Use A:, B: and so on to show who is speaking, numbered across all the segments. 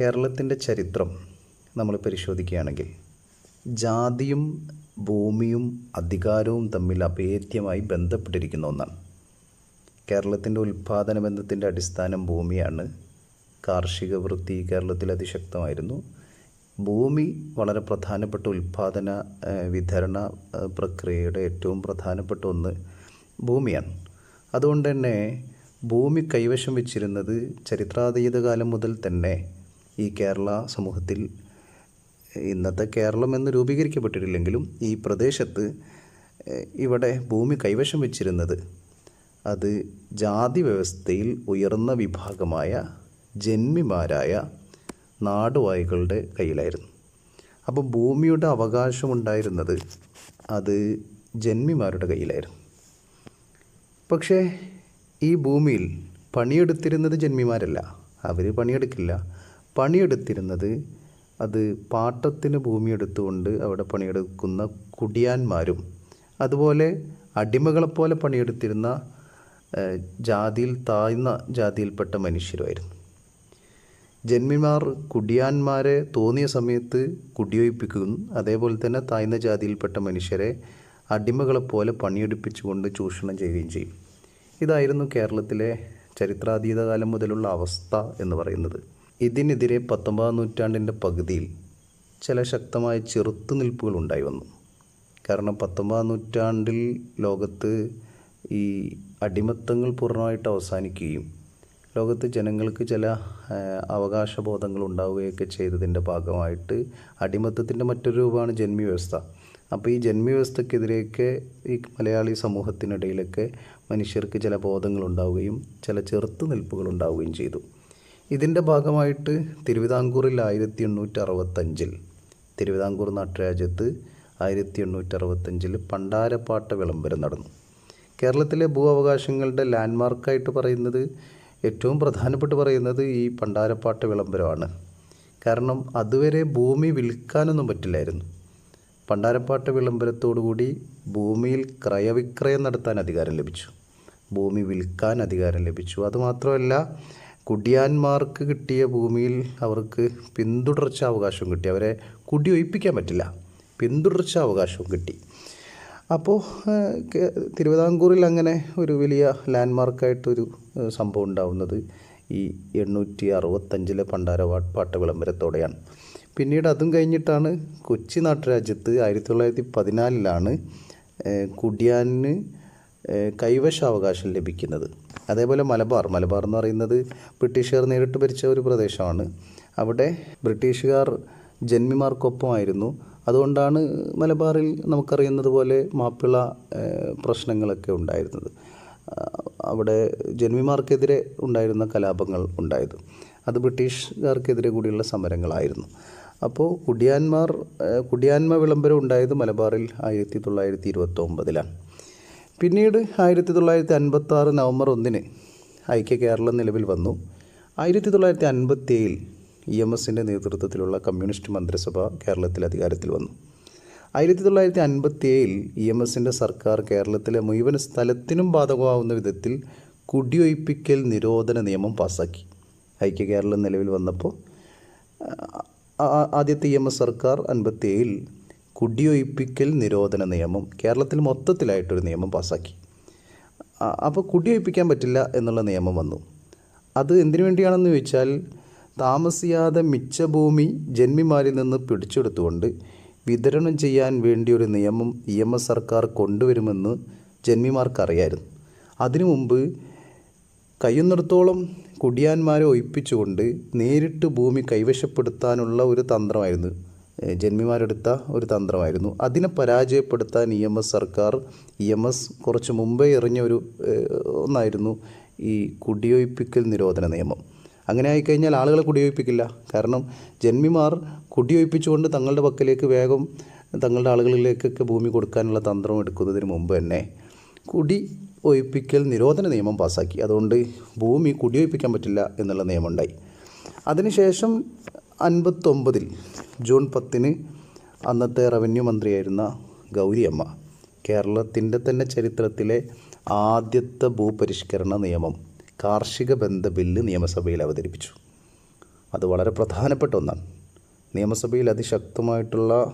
A: കേരളത്തിന്റെ ചരിത്രം നമ്മൾ പരിശോധിക്കുകയാണെങ്കിൽ ജാതിയും ഭൂമിയും അധികാരവും തമ്മിൽ അഭേദ്യമായി ബന്ധപ്പെട്ടിരിക്കുന്ന ഒന്നാണ്. കേരളത്തിന്റെ ഉൽപ്പാദന ബന്ധത്തിന്റെ അടിസ്ഥാനം ഭൂമിയാണ്. കാർഷിക വൃത്തി കേരളത്തിൽ അതിശക്തമായിരുന്നു. ഭൂമി വളരെ പ്രധാനപ്പെട്ട ഉൽപ്പാദന വിതരണ പ്രക്രിയയുടെ ഏറ്റവും പ്രധാനപ്പെട്ട ഒന്ന് ഭൂമിയാണ്. അതുകൊണ്ട് തന്നെ ഭൂമി കൈവശം വെച്ചിരുന്നത് ചരിത്രാതീത കാലം മുതൽ തന്നെ ഈ കേരള സമൂഹത്തിൽ ഇന്നത്തെ കേരളം എന്ന് രൂപീകരിക്കപ്പെട്ടിട്ടില്ലെങ്കിലും ഈ പ്രദേശത്ത് ഇവിടെ ഭൂമി കൈവശം വെച്ചിരുന്നത് അത് ജാതി വ്യവസ്ഥയിൽ ഉയർന്ന വിഭാഗമായ ജന്മിമാരായ നാടുവായികളുടെ കയ്യിലായിരുന്നു. അപ്പോൾ ഭൂമിയുടെ അവകാശമുണ്ടായിരുന്നത് അത് ജന്മിമാരുടെ കയ്യിലായിരുന്നു. പക്ഷേ ഈ ഭൂമിയിൽ പണിയെടുത്തിരുന്നത് ജന്മിമാരല്ല. അവർ പണിയെടുക്കില്ല. പണിയെടുത്തിരുന്നത് അത് പാട്ടത്തിന് ഭൂമി എടുത്തുകൊണ്ട് അവിടെ പണിയെടുക്കുന്ന കുടിയാന്മാരും അതുപോലെ അടിമകളെപ്പോലെ പണിയെടുത്തിരുന്ന ജാതിയിൽ താഴ്ന്ന ജാതിയിൽപ്പെട്ട മനുഷ്യരുമായിരുന്നു. ജന്മിമാർ കുടിയാന്മാരെ തോന്നിയ സമയത്ത് കുടിയൊഴിപ്പിക്കും അതേപോലെ തന്നെ താഴ്ന്ന ജാതിയിൽപ്പെട്ട മനുഷ്യരെ അടിമകളെപ്പോലെ പണിയെടുപ്പിച്ചുകൊണ്ട് ചൂഷണം ചെയ്യുകയും ചെയ്യും. ഇതായിരുന്നു കേരളത്തിലെ ചരിത്രാതീത കാലം മുതലുള്ള അവസ്ഥ എന്ന് പറയുന്നത്. ഇതിനെതിരെ പത്തൊമ്പതാം നൂറ്റാണ്ടിന്റെ പകുതിയിൽ ചില ശക്തമായ ചെറുത്തുനിൽപ്പുകൾ ഉണ്ടായി വന്നു. കാരണം പത്തൊമ്പതാം നൂറ്റാണ്ടിൽ ലോകത്ത് ഈ അടിമത്തങ്ങൾ പൂർണമായിട്ട് അവസാനിക്കുകയും ലോകത്ത് ജനങ്ങൾക്ക് ചില അവകാശ അവകാശബോധങ്ങൾ ഉണ്ടാവുകയൊക്കെ ചെയ്തതിന്റെ ഭാഗമായിട്ട് അടിമത്തത്തിന്റെ മറ്റൊരു രൂപമാണ് ജന്മി വ്യവസ്ഥ അപ്പോൾ ഈ ജന്മി വ്യവസ്ഥക്കെതിരെയൊക്കെ ഈ മലയാളി സമൂഹത്തിനിടയിലൊക്കെ മനുഷ്യർക്ക് ചില ബോധങ്ങൾ ഉണ്ടാവുകയും ചില ചെറുത്തുനിൽപ്പുകൾ ഉണ്ടാവുകയും ചെയ്തു. ഇതിന്റെ ഭാഗമായിട്ട് തിരുവിതാംകൂറിൽ ആയിരത്തി എണ്ണൂറ്റി അറുപത്തഞ്ചിൽ തിരുവിതാംകൂർ നാട്ടുരാജ്യത്ത് ആയിരത്തി എണ്ണൂറ്റി അറുപത്തഞ്ചിൽ പണ്ടാരപ്പാട്ട വിളംബരം നടന്നു. കേരളത്തിലെ ഭൂ അവകാശങ്ങളുടെ ലാൻഡ്മാർക്കായിട്ട് പറയുന്നത് ഏറ്റവും പ്രധാനപ്പെട്ട് പറയുന്നത് ഈ പണ്ടാരപ്പാട്ട വിളംബരമാണ്. കാരണം അതുവരെ ഭൂമി വിൽക്കാനൊന്നും പറ്റില്ലായിരുന്നു. പണ്ടാരപ്പാട്ട വിളംബരത്തോടുകൂടി ഭൂമിയിൽ ക്രയവിക്രയം നടത്താൻ അധികാരം ലഭിച്ചു. ഭൂമി വിൽക്കാൻ അധികാരം ലഭിച്ചു. അതുമാത്രമല്ല കുടിയാന്മാർക്ക് കിട്ടിയ ഭൂമിയിൽ അവർക്ക് പിന്തുടർച്ച അവകാശവും കിട്ടി. അവരെ കുടിയൊഴിപ്പിക്കാൻ പറ്റില്ല. പിന്തുടർച്ച അവകാശവും കിട്ടി. അപ്പോൾ തിരുവിതാംകൂറിൽ അങ്ങനെ ഒരു വലിയ ലാൻഡ്മാർക്കായിട്ടൊരു സംഭവം ഉണ്ടാവുന്നത് ഈ എണ്ണൂറ്റി അറുപത്തഞ്ചിലെ പണ്ടാര പാട്ട് വിളംബരത്തോടെയാണ് പിന്നീട് അതും കഴിഞ്ഞിട്ടാണ് കൊച്ചി നാട്ടുരാജ്യത്ത് ആയിരത്തി തൊള്ളായിരത്തി പതിനാലിലാണ് കുടിയാനിന് കൈവശാവകാശം ലഭിക്കുന്നത്. അതേപോലെ മലബാർ. മലബാർ എന്ന് പറയുന്നത് ബ്രിട്ടീഷുകാർ നേരിട്ട് ഭരിച്ച ഒരു പ്രദേശമാണ്. അവിടെ ബ്രിട്ടീഷുകാർ ജന്മിമാർക്കൊപ്പമായിരുന്നു. അതുകൊണ്ടാണ് മലബാറിൽ നമുക്കറിയുന്നത് പോലെ മാപ്പിള പ്രശ്നങ്ങളൊക്കെ ഉണ്ടായിരുന്നത്. അവിടെ ജന്മിമാർക്കെതിരെ ഉണ്ടായിരുന്ന കലാപങ്ങൾ ഉണ്ടായത്. അത് ബ്രിട്ടീഷുകാർക്കെതിരെ കൂടിയുള്ള സമരങ്ങളായിരുന്നു. അപ്പോൾ കുടിയാന്മാർ കുടിയാന്മ വിളംബരം ഉണ്ടായത് മലബാറിൽ ആയിരത്തി തൊള്ളായിരത്തി ഇരുപത്തി ഒമ്പതിലാണ് പിന്നീട് ആയിരത്തി തൊള്ളായിരത്തി അൻപത്തി ആറ് നവംബർ ഒന്നിന് ഐക്യ കേരളം നിലവിൽ വന്നു. ആയിരത്തി തൊള്ളായിരത്തി അൻപത്തി ഏഴിൽ ഇ എം എസിന്റെ നേതൃത്വത്തിലുള്ള കമ്മ്യൂണിസ്റ്റ് മന്ത്രിസഭ കേരളത്തിൽ അധികാരത്തിൽ വന്നു. ആയിരത്തി തൊള്ളായിരത്തി അൻപത്തി ഏഴിൽ ഇ എം എസിന്റെ സർക്കാർ കേരളത്തിലെ മുഴുവൻ സ്ഥലത്തിനും ബാധകമാവുന്ന വിധത്തിൽ കുടിയൊഴിപ്പിക്കൽ നിരോധന നിയമം പാസാക്കി. ഐക്യ കേരളം നിലവിൽ വന്നപ്പോൾ ആദ്യത്തെ ഇ എം എസ് സർക്കാർ അൻപത്തി ഏഴിൽ കുടിയൊഴിപ്പിക്കൽ നിരോധന നിയമം കേരളത്തിൽ മൊത്തത്തിലായിട്ടൊരു നിയമം പാസ്സാക്കി അപ്പോൾ കുടിയൊഴിപ്പിക്കാൻ പറ്റില്ല എന്നുള്ള നിയമം വന്നു. അത് എന്തിനു വേണ്ടിയാണെന്ന് ചോദിച്ചാൽ താമസിയാതെ മിച്ച ഭൂമി ജന്മിമാരിൽ നിന്ന് പിടിച്ചെടുത്തുകൊണ്ട് വിതരണം ചെയ്യാൻ വേണ്ടിയൊരു നിയമം ഇ എം എസ് സർക്കാർ കൊണ്ടുവരുമെന്ന് ജന്മിമാർക്കറിയായിരുന്നു. അതിനു മുമ്പ് കഴിയുന്നിടത്തോളം കുടിയാന്മാരെ ഒഴിപ്പിച്ചുകൊണ്ട് നേരിട്ട് ഭൂമി കൈവശപ്പെടുത്താനുള്ള ഒരു തന്ത്രമായിരുന്നു ജന്മിമാരെടുത്ത ഒരു തന്ത്രമായിരുന്നു. അതിനെ പരാജയപ്പെടുത്താൻ ഇ എം എസ് സർക്കാർ ഇ എം എസ് കുറച്ച് മുമ്പേ എറിഞ്ഞ ഒരു ഒന്നായിരുന്നു ഈ കുടിയൊഴിപ്പിക്കൽ നിരോധന നിയമം. അങ്ങനെ ആയിക്കഴിഞ്ഞാൽ ആളുകളെ കുടിയൊഴിപ്പിക്കില്ല. കാരണം ജന്മിമാർ കുടിയൊഴിപ്പിച്ചുകൊണ്ട് തങ്ങളുടെ പക്കലേക്ക് വേഗം തങ്ങളുടെ ആളുകളിലേക്കൊക്കെ ഭൂമി കൊടുക്കാനുള്ള തന്ത്രം എടുക്കുന്നതിന് മുമ്പ് തന്നെ കുടി ഒഴിപ്പിക്കൽ നിരോധന നിയമം പാസ്സാക്കി അതുകൊണ്ട് ഭൂമി കുടിയൊഴിപ്പിക്കാൻ പറ്റില്ല എന്നുള്ള നിയമം ഉണ്ടായി അതിനുശേഷം അൻപത്തൊമ്പതിൽ ജൂൺ പത്തിന് അന്നത്തെ റവന്യൂ മന്ത്രിയായിരുന്ന ഗൗരിയമ്മ കേരളത്തിന്റെ തന്നെ ചരിത്രത്തിലെ ആദ്യത്തെ ഭൂപരിഷ്കരണ നിയമം കാർഷിക ബന്ധ ബില്ല് നിയമസഭയിൽ അവതരിപ്പിച്ചു. അത് വളരെ പ്രധാനപ്പെട്ട ഒന്നാണ്. നിയമസഭയിൽ അതിശക്തമായിട്ടുള്ള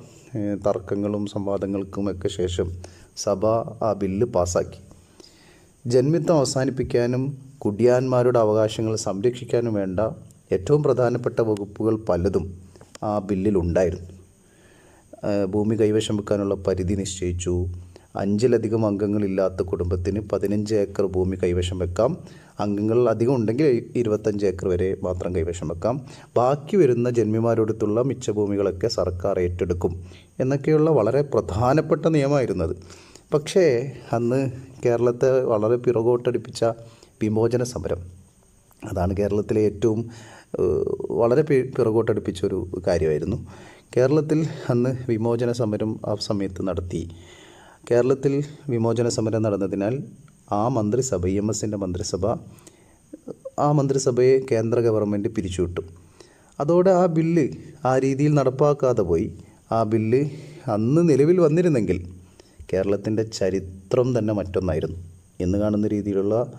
A: തർക്കങ്ങളും സംവാദങ്ങൾക്കുമൊക്കെ ശേഷം സഭ ആ ബില്ല് പാസാക്കി. ജന്മിത്തം അവസാനിപ്പിക്കാനും കുടിയാന്മാരുടെ അവകാശങ്ങൾ സംരക്ഷിക്കാനും വേണ്ട ഏറ്റവും പ്രധാനപ്പെട്ട വകുപ്പുകൾ പലതും ആ ബില്ലിലുണ്ടായിരുന്നു ഭൂമി കൈവശം വെക്കാനുള്ള പരിധി നിശ്ചയിച്ചു. അഞ്ചിലധികം അംഗങ്ങളില്ലാത്ത കുടുംബത്തിന് പതിനഞ്ച് ഏക്കർ ഭൂമി കൈവശം വെക്കാം. അംഗങ്ങൾ അധികം ഉണ്ടെങ്കിൽ ഇരുപത്തഞ്ച് ഏക്കർ വരെ മാത്രം കൈവശം വെക്കാം. ബാക്കി വരുന്ന ജന്മിമാരോടത്തുള്ള മിച്ചഭൂമികളൊക്കെ സർക്കാർ ഏറ്റെടുക്കും എന്നൊക്കെയുള്ള വളരെ പ്രധാനപ്പെട്ട നിയമമായിരുന്നത് പക്ഷേ അന്ന് കേരളത്തെ വളരെ പിറകോട്ടടിപ്പിച്ച വിമോചന സമരം. അതാണ് കേരളത്തിലെ ഏറ്റവും വളരെ പി- പിറകോട്ടടുപ്പിച്ച ഒരു കാര്യമായിരുന്നു. കേരളത്തിൽ അന്ന് വിമോചന സമരം ആ സമയത്ത് നടത്തി. കേരളത്തിൽ വിമോചന സമരം നടന്നതിനാൽ ആ മന്ത്രിസഭ ഇ എം എസിന്റെ മന്ത്രിസഭ ആ മന്ത്രിസഭയെ കേന്ദ്ര ഗവൺമെന്റ് പിരിച്ചുവിട്ടു. അതോടെ ആ ബില്ല് ആ രീതിയിൽ നടപ്പാക്കാതെ പോയി. ആ ബില്ല് അന്ന് നിലവിൽ വന്നിരുന്നെങ്കിൽ കേരളത്തിന്റെ ചരിത്രം തന്നെ മറ്റൊന്നായിരുന്നു. ഇന്ന് കാണുന്ന രീതിയിലുള്ള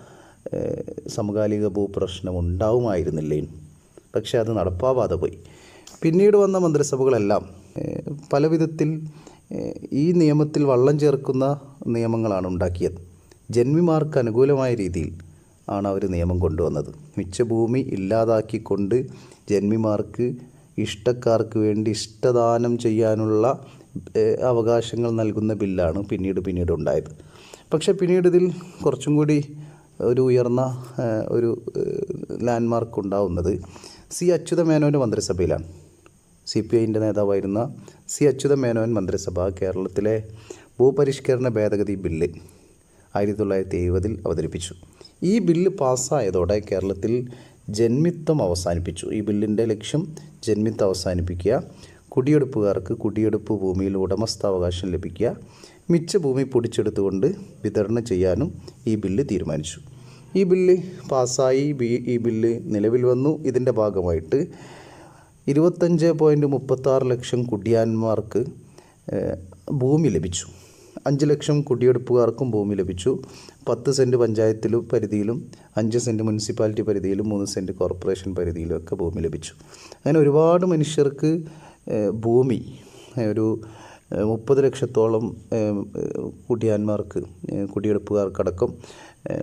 A: സമകാലിക ഭൂപ്രശ്നം ഉണ്ടാവുമായിരുന്നില്ലേ പക്ഷേ അത് നടപ്പാവാതെ പോയി. പിന്നീട് വന്ന മന്ത്രിസഭകളെല്ലാം പല വിധത്തിൽ ഈ നിയമത്തിൽ വള്ളം ചേർക്കുന്ന നിയമങ്ങളാണ് ഉണ്ടാക്കിയത്. ജന്മിമാർക്ക് അനുകൂലമായ രീതിയിൽ ആണ് അവർ നിയമം കൊണ്ടുവന്നത്. മിച്ചഭൂമി ഇല്ലാതാക്കിക്കൊണ്ട് ജന്മിമാർക്ക് ഇഷ്ടക്കാർക്ക് വേണ്ടി ഇഷ്ടദാനം ചെയ്യാനുള്ള അവകാശങ്ങൾ നൽകുന്ന ബില്ലാണ് പിന്നീട് പിന്നീട് ഉണ്ടായത്. പക്ഷേ പിന്നീട് ഇതിൽ കുറച്ചും കൂടി ഒരു ഉയർന്ന ഒരു ലാൻഡ്മാർക്ക് ഉണ്ടാവുന്നത് സി അച്യുത മേനോന്റെ മന്ത്രിസഭയിലാണ് സി പി ഐന്റെ നേതാവായിരുന്ന സി അച്യുത മേനോൻ മന്ത്രിസഭ കേരളത്തിലെ ഭൂപരിഷ്കരണ ഭേദഗതി ബില്ല് ആയിരത്തി തൊള്ളായിരത്തി എഴുപതിൽ അവതരിപ്പിച്ചു. ഈ ബില്ല് പാസ്സായതോടെ കേരളത്തിൽ ജന്മിത്വം അവസാനിപ്പിച്ചു. ഈ ബില്ലിന്റെ ലക്ഷ്യം ജന്മിത്വം അവസാനിപ്പിക്കുക കുടിയെടുപ്പുകാർക്ക് കുടിയെടുപ്പ് ഭൂമിയിൽ ഉടമസ്ഥാവകാശം ലഭിക്കുക മിച്ച ഭൂമി പൊടിച്ചെടുത്തുകൊണ്ട് വിതരണം ചെയ്യാനും ഈ ബില്ല് തീരുമാനിച്ചു. ഈ ബില്ല് പാസ്സായി ഈ ബില്ല് നിലവിൽ വന്നു. ഇതിന്റെ ഭാഗമായിട്ട് ഇരുപത്തഞ്ച് പോയിന്റ് മുപ്പത്താറ് ലക്ഷം കുടിയാന്മാർക്ക് ഭൂമി ലഭിച്ചു. അഞ്ച് ലക്ഷം കുടിയെടുപ്പുകാർക്കും ഭൂമി ലഭിച്ചു. പത്ത് സെന്റ് പഞ്ചായത്തിൽ പരിധിയിലും അഞ്ച് സെന്റ് മുനിസിപ്പാലിറ്റി പരിധിയിലും മൂന്ന് സെന്റ് കോർപ്പറേഷൻ പരിധിയിലും ഒക്കെ ഭൂമി ലഭിച്ചു. അങ്ങനെ ഒരുപാട് മനുഷ്യർക്ക് ഭൂമി ഒരു മുപ്പത് ലക്ഷത്തോളം കുടിയാന്മാർക്ക് കുടിയെടുപ്പുകാർക്കടക്കം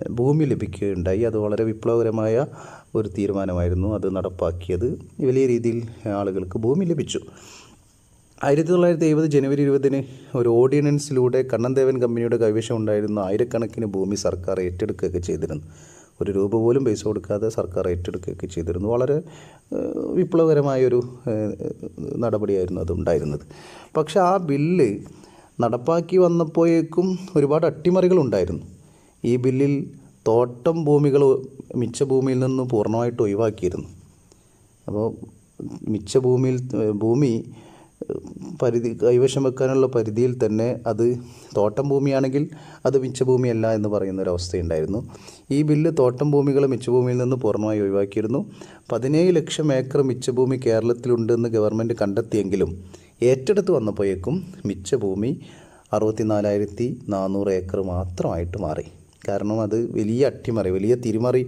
A: ഭൂമി ലഭിക്കുകയുണ്ടായി. അത് വളരെ വിപ്ലവകരമായ ഒരു തീരുമാനമായിരുന്നു അത് നടപ്പാക്കിയത്. വലിയ രീതിയിൽ ആളുകൾക്ക് ഭൂമി ലഭിച്ചു. ആയിരത്തി തൊള്ളായിരത്തി എഴുപത് ജനുവരി ഇരുപതിന് ഒരു ഓർഡിനൻസിലൂടെ കണ്ണൻദേവൻ കമ്പനിയുടെ കൈവശം ഉണ്ടായിരുന്ന ആയിരക്കണക്കിന് ഭൂമി സർക്കാർ ഏറ്റെടുക്കുകയൊക്കെ ചെയ്തിരുന്നു. ഒരു രൂപ പോലും പൈസ കൊടുക്കാതെ സർക്കാർ ഏറ്റെടുക്കുകയൊക്കെ ചെയ്തിരുന്നു. വളരെ വിപ്ലവകരമായൊരു നടപടിയായിരുന്നു അത് ഉണ്ടായിരുന്നത്. പക്ഷേ ആ ബില്ല് നടപ്പാക്കി വന്നപ്പോഴേക്കും ഒരുപാട് അട്ടിമറികൾ ഉണ്ടായിരുന്നു. ഈ ബില്ലിൽ തോട്ടം ഭൂമികൾ മിച്ച ഭൂമിയിൽ നിന്ന് പൂർണമായിട്ട് ഒഴിവാക്കിയിരുന്നു. അപ്പോൾ മിച്ച ഭൂമിയിൽ ഭൂമി പരിധി കൈവശം വെക്കാനുള്ള പരിധിയിൽ തന്നെ അത് തോട്ടം ഭൂമിയാണെങ്കിൽ അത് മിച്ച ഭൂമിയല്ല എന്ന് പറയുന്ന ഒരു അവസ്ഥയുണ്ടായിരുന്നു ഈ ബില്ല് തോട്ടം ഭൂമികൾ മിച്ച ഭൂമിയിൽ നിന്ന് പൂർണമായി ഒഴിവാക്കിയിരുന്നു. പതിനേഴ് ലക്ഷം ഏക്കർ മിച്ച ഭൂമി കേരളത്തിലുണ്ടെന്ന് ഗവൺമെന്റ് കണ്ടെത്തിയെങ്കിലും ഏറ്റെടുത്ത് വന്നപ്പോഴേക്കും മിച്ച ഭൂമി അറുപത്തിനാലായിരത്തി നാനൂറ് ഏക്കർ മാത്രമായിട്ട് മാറി. കാരണം അത് വലിയ അട്ടിമറി വലിയ തിരിമറി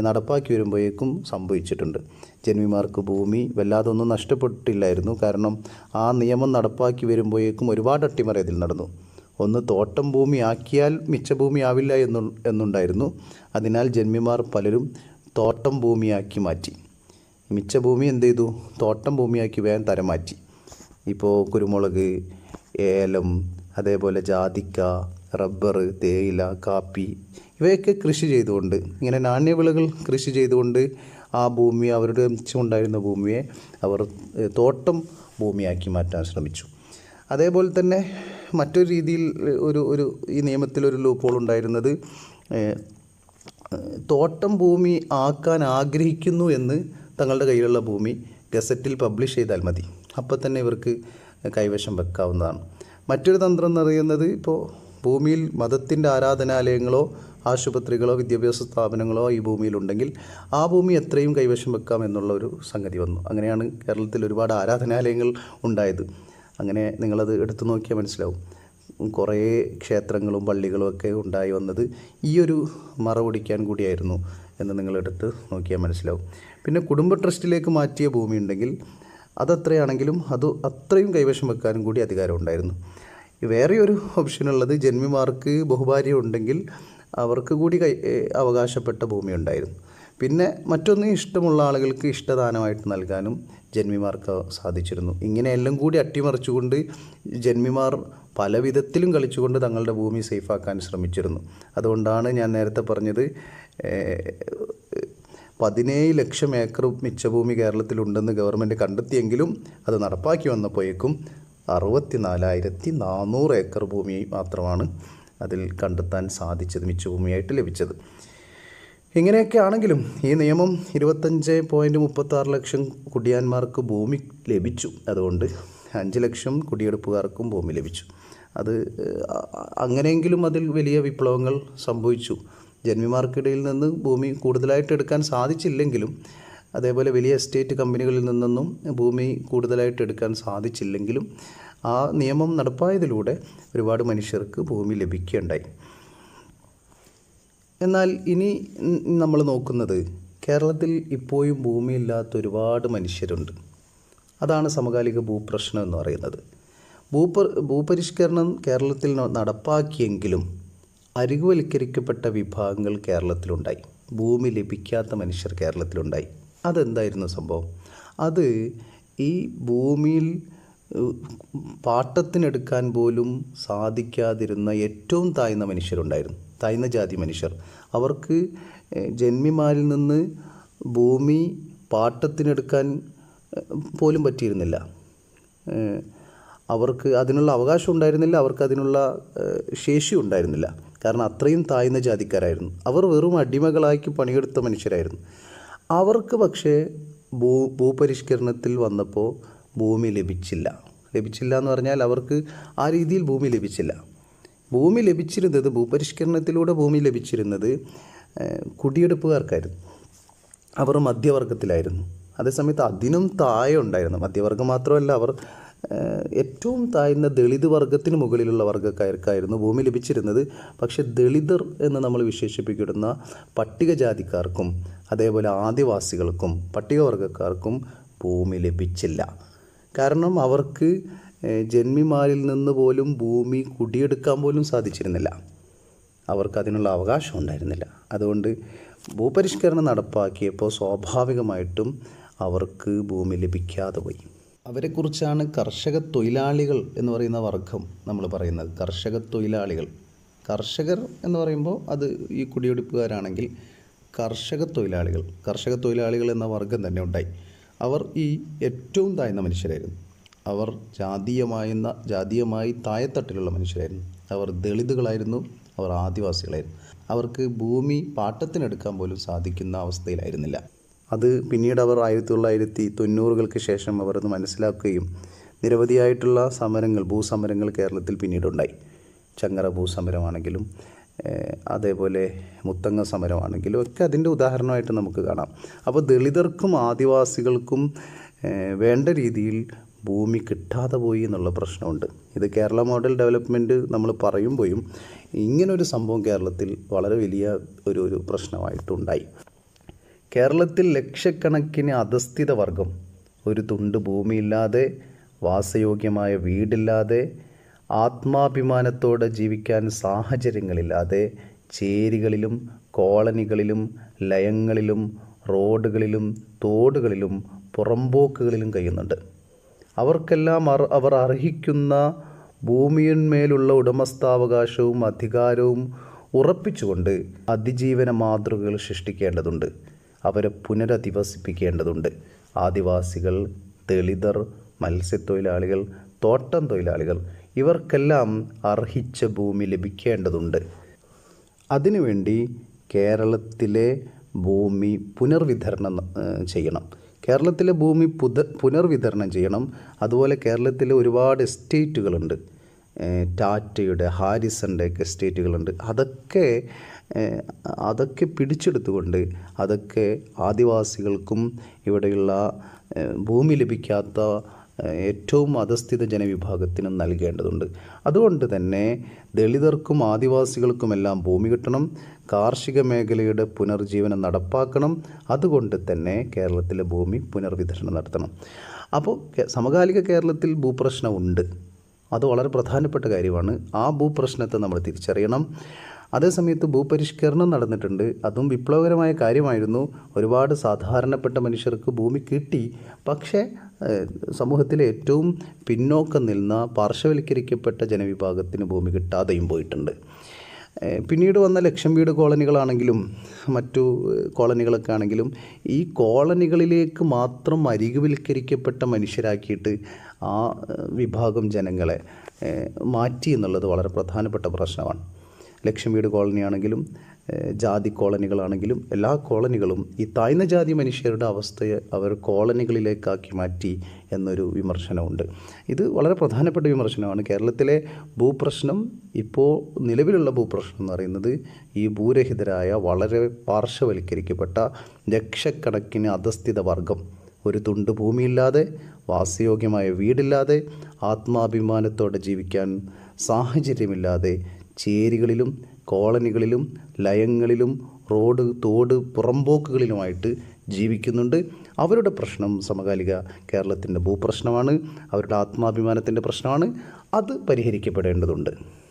A: നടപ്പാക്കി വരുമ്പോഴേക്കും സംഭവിച്ചിട്ടുണ്ട്. ജന്മിമാർക്ക് ഭൂമി വല്ലാതെ ഒന്നും നഷ്ടപ്പെട്ടില്ലായിരുന്നു. കാരണം ആ നിയമം നടപ്പാക്കി വരുമ്പോഴേക്കും ഒരുപാട് അട്ടിമറി അതിൽ നടന്നു. ഒന്ന് തോട്ടം ഭൂമി ആക്കിയാൽ മിച്ച ഭൂമി ആവില്ല എന്നു എന്നുണ്ടായിരുന്നു. അതിനാൽ ജന്മിമാർ പലരും തോട്ടം ഭൂമിയാക്കി മാറ്റി. മിച്ച ഭൂമി എന്ത് ചെയ്തു? തോട്ടം ഭൂമിയാക്കി വേഗം തരം മാറ്റി ഇപ്പോൾ കുരുമുളക് ഏലം അതേപോലെ ജാതിക്ക റബ്ബർ തേയില കാപ്പി ഇവയൊക്കെ കൃഷി ചെയ്തുകൊണ്ട് ഇങ്ങനെ നാണ്യവിളകൾ കൃഷി ചെയ്തുകൊണ്ട് ആ ഭൂമി അവരുടെ മിച്ചമുണ്ടായിരുന്ന ഭൂമിയെ അവർ തോട്ടം ഭൂമിയാക്കി മാറ്റാൻ ശ്രമിച്ചു. അതേപോലെ തന്നെ മറ്റൊരു രീതിയിൽ ഒരു ഒരു ഈ നിയമത്തിലൊരു ലൂപ്പോൾ ഉണ്ടായിരുന്നത് തോട്ടം ഭൂമി ആക്കാൻ ആഗ്രഹിക്കുന്നു എന്ന് തങ്ങളുടെ കയ്യിലുള്ള ഭൂമി ഗസറ്റിൽ പബ്ലിഷ് ചെയ്താൽ മതി. അപ്പോൾ തന്നെ ഇവർക്ക് കൈവശം വെക്കാവുന്നതാണ്. മറ്റൊരു തന്ത്രം എന്ന് പറയുന്നത് ഇപ്പോൾ ഭൂമിയിൽ മതത്തിന്റെ ആരാധനാലയങ്ങളോ ആശുപത്രികളോ വിദ്യാഭ്യാസ സ്ഥാപനങ്ങളോ ഈ ഭൂമിയിലുണ്ടെങ്കിൽ ആ ഭൂമി എത്രയും കൈവശം വെക്കാം എന്നുള്ള ഒരു സംഗതി വന്നു. അങ്ങനെയാണ് കേരളത്തിൽ ഒരുപാട് ആരാധനാലയങ്ങൾ ഉണ്ടായത്. അങ്ങനെ നിങ്ങളത് എടുത്തു നോക്കിയാൽ മനസ്സിലാവും. കുറേ ക്ഷേത്രങ്ങളും പള്ളികളും ഒക്കെ ഉണ്ടായി വന്നത് ഈ ഒരു മറ പിടിക്കാൻ കൂടിയായിരുന്നു എന്ന് നിങ്ങളെടുത്ത് നോക്കിയാൽ മനസ്സിലാവും. പിന്നെ കുടുംബ ട്രസ്റ്റിലേക്ക് മാറ്റിയ ഭൂമി ഉണ്ടെങ്കിൽ അതത്രയാണെങ്കിലും അത് അത്രയും കൈവശം വെക്കാനും കൂടി അധികാരം ഉണ്ടായിരുന്നു. വേറെ ഒരു ഓപ്ഷൻ ഉള്ളത് ജന്മിമാർക്ക് ബഹുഭാര്യ ഉണ്ടെങ്കിൽ അവർക്ക് കൂടി കൈ അവകാശപ്പെട്ട ഭൂമി ഉണ്ടായിരുന്നു പിന്നെ മറ്റൊന്ന് ഇഷ്ടമുള്ള ആളുകൾക്ക് ഇഷ്ടദാനമായിട്ട് നൽകാനും ജന്മിമാർക്ക് സാധിച്ചിരുന്നു. ഇങ്ങനെ എല്ലാം കൂടി അട്ടിമറിച്ചുകൊണ്ട് ജന്മിമാർ പല വിധത്തിലും കളിച്ചുകൊണ്ട് തങ്ങളുടെ ഭൂമി സേഫാക്കാൻ ശ്രമിച്ചിരുന്നു. അതുകൊണ്ടാണ് ഞാൻ നേരത്തെ പറഞ്ഞത് പതിനേഴ് ലക്ഷം ഏക്കർ മിച്ചഭൂമി കേരളത്തിലുണ്ടെന്ന് ഗവൺമെന്റ് കണ്ടെത്തിയെങ്കിലും അത് നടപ്പാക്കി വന്നപ്പോഴേക്കും അറുപത്തി നാലായിരത്തി നാനൂറ് ഏക്കർ ഭൂമി മാത്രമാണ് അതിൽ കണ്ടെത്താൻ സാധിച്ചത് മിച്ചഭൂമിയായിട്ട് ലഭിച്ചത്. ഇങ്ങനെയൊക്കെ ആണെങ്കിലും ഈ നിയമം ഇരുപത്തഞ്ച് പോയിന്റ് മുപ്പത്താറ് ലക്ഷം കുടിയാന്മാർക്ക് ഭൂമി ലഭിച്ചു. അതുകൊണ്ട് അഞ്ച് ലക്ഷം കുടിയെടുപ്പുകാർക്കും ഭൂമി ലഭിച്ചു. അത് അങ്ങനെയെങ്കിലും അതിൽ വലിയ വിപ്ലവങ്ങൾ സംഭവിച്ചു. ജന്മിമാർക്കിടയിൽ നിന്ന് ഭൂമി കൂടുതലായിട്ട് എടുക്കാൻ സാധിച്ചില്ലെങ്കിലും അതേപോലെ വലിയ എസ്റ്റേറ്റ് കമ്പനികളിൽ നിന്നൊന്നും ഭൂമി കൂടുതലായിട്ട് എടുക്കാൻ സാധിച്ചില്ലെങ്കിലും ആ നിയമം നടപ്പായതിലൂടെ ഒരുപാട് മനുഷ്യർക്ക് ഭൂമി ലഭിക്കുകയുണ്ടായി. എന്നാൽ ഇനി നമ്മൾ നോക്കുന്നത് കേരളത്തിൽ ഇപ്പോഴും ഭൂമിയില്ലാത്ത ഒരുപാട് മനുഷ്യരുണ്ട്. അതാണ് സമകാലിക ഭൂപ്രശ്നം എന്ന് പറയുന്നത്. ഭൂപ ഭൂപരിഷ്കരണം കേരളത്തിൽ നടപ്പാക്കിയെങ്കിലും അരികുവൽക്കരിക്കപ്പെട്ട വിഭാഗങ്ങൾ കേരളത്തിലുണ്ടായി. ഭൂമി ലഭിക്കാത്ത മനുഷ്യർ കേരളത്തിലുണ്ടായി. അതെന്തായിരുന്നു സംഭവം? അത് ഈ ഭൂമിയിൽ പാട്ടത്തിനെടുക്കാൻ പോലും സാധിക്കാതിരുന്ന ഏറ്റവും താഴ്ന്ന മനുഷ്യരുണ്ടായിരുന്നു. താഴ്ന്ന ജാതി മനുഷ്യർ. അവർക്ക് ജന്മിമാരിൽ നിന്ന് ഭൂമി പാട്ടത്തിനെടുക്കാൻ പോലും പറ്റിയിരുന്നില്ല. അവർക്ക് അതിനുള്ള അവകാശം ഉണ്ടായിരുന്നില്ല അവർക്ക് അതിനുള്ള ശേഷി ഉണ്ടായിരുന്നില്ല. കാരണം അത്രയും താഴ്ന്ന ജാതിക്കാരായിരുന്നു. അവർ വെറും അടിമകളാക്കി പണിയെടുത്ത മനുഷ്യരായിരുന്നു. അവർക്ക് പക്ഷേ ഭൂ ഭൂപരിഷ്കരണത്തിൽ വന്നപ്പോൾ ഭൂമി ലഭിച്ചില്ല. ലഭിച്ചില്ല എന്ന് പറഞ്ഞാൽ അവർക്ക് ആ രീതിയിൽ ഭൂമി ലഭിച്ചില്ല. ഭൂമി ലഭിച്ചിരുന്നത് ഭൂപരിഷ്കരണത്തിലൂടെ ഭൂമി ലഭിച്ചിരുന്നത് കുടിയെടുപ്പുകാർക്കായിരുന്നു. അവർ മധ്യവർഗത്തിലായിരുന്നു. അതേസമയത്ത് അതിനും താഴെ ഉണ്ടായിരുന്നു. മധ്യവർഗം മാത്രമല്ല അവർ ഏറ്റവും താഴ്ന്ന ദളിത് വർഗത്തിന് മുകളിലുള്ള വർഗക്കാർക്കായിരുന്നു ഭൂമി ലഭിച്ചിരുന്നത്. പക്ഷേ ദളിതർ എന്ന് നമ്മൾ വിശേഷിപ്പിക്കുന്ന പട്ടികജാതിക്കാർക്കും അതേപോലെ ആദിവാസികൾക്കും പട്ടികവർഗക്കാർക്കും ഭൂമി ലഭിച്ചില്ല. കാരണം അവർക്ക് ജന്മിമാരിൽ നിന്ന് പോലും ഭൂമി കുടിയെടുക്കാൻ പോലും സാധിച്ചിരുന്നില്ല. അവർക്ക് അതിനുള്ള അവകാശം ഉണ്ടായിരുന്നില്ല. അതുകൊണ്ട് ഭൂപരിഷ്കരണം നടപ്പാക്കിയപ്പോൾ സ്വാഭാവികമായിട്ടും അവർക്ക് ഭൂമി ലഭിക്കാതെ പോയി. അവരെക്കുറിച്ചാണ് കർഷക തൊഴിലാളികൾ എന്ന് പറയുന്ന വർഗം നമ്മൾ പറയുന്നത്. കർഷക തൊഴിലാളികൾ കർഷകർ എന്ന് പറയുമ്പോൾ അത് ഈ കുടിയൊടിപ്പുകാരാണെങ്കിൽ കർഷക തൊഴിലാളികൾ കർഷക തൊഴിലാളികൾ എന്ന വർഗം തന്നെ ഉണ്ടായി. അവർ ഈ ഏറ്റവും താഴ്ന്ന മനുഷ്യരായിരുന്നു. അവർ ജാതീയമായുന്ന ജാതീയമായി താഴെത്തട്ടിലുള്ള മനുഷ്യരായിരുന്നു. അവർ ദളിതുകളായിരുന്നു. അവർ ആദിവാസികളായിരുന്നു. അവർക്ക് ഭൂമി പാട്ടത്തിനെടുക്കാൻ പോലും സാധിക്കുന്ന അവസ്ഥയിലായിരുന്നില്ല. അത് പിന്നീട് അവർ ആയിരത്തി തൊള്ളായിരത്തി തൊണ്ണൂറുകൾക്ക് ശേഷം അവർ അത് മനസ്സിലാക്കുകയും നിരവധിയായിട്ടുള്ള സമരങ്ങൾ ഭൂസമരങ്ങൾ കേരളത്തിൽ പിന്നീടുണ്ടായി. ചങ്ങറ ഭൂസമരമാണെങ്കിലും അതേപോലെ മുത്തങ്ങ സമരമാണെങ്കിലും ഒക്കെ അതിന്റെ ഉദാഹരണമായിട്ട് നമുക്ക് കാണാം. അപ്പോൾ ദളിതർക്കും ആദിവാസികൾക്കും വേണ്ട രീതിയിൽ ഭൂമി കിട്ടാതെ പോയി എന്നുള്ള പ്രശ്നമുണ്ട്. ഇത് കേരള മോഡൽ ഡെവലപ്മെന്റ് നമ്മൾ പറയുമ്പോഴും ഇങ്ങനൊരു സംഭവം കേരളത്തിൽ വളരെ വലിയ ഒരു ഒരു പ്രശ്നമായിട്ടുണ്ടായി. കേരളത്തിൽ ലക്ഷക്കണക്കിന് അധസ്ഥിത വർഗം ഒരു തുണ്ട് ഭൂമിയില്ലാതെ വാസയോഗ്യമായ വീടില്ലാതെ ആത്മാഭിമാനത്തോടെ ജീവിക്കാൻ സാഹചര്യങ്ങളില്ലാതെ ചേരികളിലും കോളനികളിലും ലയങ്ങളിലും റോഡുകളിലും തോടുകളിലും പുറമ്പോക്കുകളിലും കഴിയുന്നുണ്ട്. അവർക്കെല്ലാം അവർ അർഹിക്കുന്ന ഭൂമിയിന്മേലുള്ള ഉടമസ്ഥാവകാശവും അധികാരവും ഉറപ്പിച്ചുകൊണ്ട് അതിജീവന മാതൃകകൾ സൃഷ്ടിക്കേണ്ടതുണ്ട്. അവരെ പുനരധിവസിപ്പിക്കേണ്ടതുണ്ട്. ആദിവാസികൾ ദളിതർ മത്സ്യത്തൊഴിലാളികൾ തോട്ടം തൊഴിലാളികൾ ഇവർക്കെല്ലാം അർഹിച്ച ഭൂമി ലഭിക്കേണ്ടതുണ്ട്. അതിനുവേണ്ടി കേരളത്തിലെ ഭൂമി പുനർവിതരണം ചെയ്യണം. കേരളത്തിലെ ഭൂമി പുനർവിതരണം ചെയ്യണം. അതുപോലെ കേരളത്തിലെ ഒരുപാട് എസ്റ്റേറ്റുകളുണ്ട്. ടാറ്റയുടെ ഹാരിസന്റെ ഒക്കെ എസ്റ്റേറ്റുകളുണ്ട് അതൊക്കെ അതൊക്കെ പിടിച്ചെടുത്തുകൊണ്ട് അതൊക്കെ ആദിവാസികൾക്കും ഇവിടെയുള്ള ഭൂമി ലഭിക്കാത്ത ഏറ്റവും അധസ്ഥിത ജനവിഭാഗത്തിനും നൽകേണ്ടതുണ്ട്. അതുകൊണ്ട് തന്നെ ദളിതർക്കും ആദിവാസികൾക്കുമെല്ലാം ഭൂമി കിട്ടണം കാർഷിക മേഖലയുടെ പുനർജീവനം നടപ്പാക്കണം അതുകൊണ്ട് തന്നെ കേരളത്തിലെ ഭൂമി പുനർവിതരണം നടത്തണം. അപ്പോൾ സമകാലിക കേരളത്തിൽ ഭൂപ്രശ്നമുണ്ട്. അത് വളരെ പ്രധാനപ്പെട്ട കാര്യമാണ്. ആ ഭൂപ്രശ്നത്തെ നമ്മൾ തിരിച്ചറിയണം. അതേസമയത്ത് ഭൂപരിഷ്കരണം നടന്നിട്ടുണ്ട്. അതും വിപ്ലവകരമായ കാര്യമായിരുന്നു. ഒരുപാട് സാധാരണപ്പെട്ട മനുഷ്യർക്ക് ഭൂമി കിട്ടി. പക്ഷേ സമൂഹത്തിലെ ഏറ്റവും പിന്നോക്കം നിന്ന പാർശ്വവൽക്കരിക്കപ്പെട്ട ജനവിഭാഗത്തിന് ഭൂമി കിട്ടാതെയും പോയിട്ടുണ്ട്. പിന്നീട് വന്ന ലക്ഷം വീട് കോളനികളാണെങ്കിലും മറ്റു കോളനികളൊക്കെ ആണെങ്കിലും ഈ കോളനികളിലേക്ക് മാത്രം അരികുവൽക്കരിക്കപ്പെട്ട മനുഷ്യരാക്കിയിട്ട് ആ വിഭാഗം ജനങ്ങളെ മാറ്റി എന്നുള്ളത് വളരെ പ്രധാനപ്പെട്ട പ്രശ്നമാണ്. ലക്ഷം കോളനിയാണെങ്കിലും ജാതി കോളനികളാണെങ്കിലും എല്ലാ കോളനികളും ഈ താഴ്ന്ന ജാതി മനുഷ്യരുടെ അവസ്ഥയെ അവർ കോളനികളിലേക്കാക്കി മാറ്റി എന്നൊരു വിമർശനമുണ്ട്. ഇത് വളരെ പ്രധാനപ്പെട്ട വിമർശനമാണ്. കേരളത്തിലെ ഭൂപ്രശ്നം ഇപ്പോൾ നിലവിലുള്ള ഭൂപ്രശ്നം എന്ന് പറയുന്നത് ഈ ഭൂരഹിതരായ വളരെ പാർശ്വവൽക്കരിക്കപ്പെട്ട ലക്ഷക്കണക്കിന് അധസ്ഥിത വർഗം. ഒരു തുണ്ട് ഭൂമിയില്ലാതെ വാസയോഗ്യമായ വീടില്ലാതെ ആത്മാഭിമാനത്തോടെ ജീവിക്കാൻ സാഹചര്യമില്ലാതെ ചേരികളിലും കോളനികളിലും ലയങ്ങളിലും റോഡ് തോട് പുറമ്പോക്കുകളിലുമായിട്ട് ജീവിക്കുന്നുണ്ട്. അവരുടെ പ്രശ്നം സമകാലിക കേരളത്തിന്റെ ഭൂപ്രശ്നമാണ്. അവരുടെ ആത്മാഭിമാനത്തിന്റെ പ്രശ്നമാണ്. അത് പരിഹരിക്കപ്പെടേണ്ടതുണ്ട്.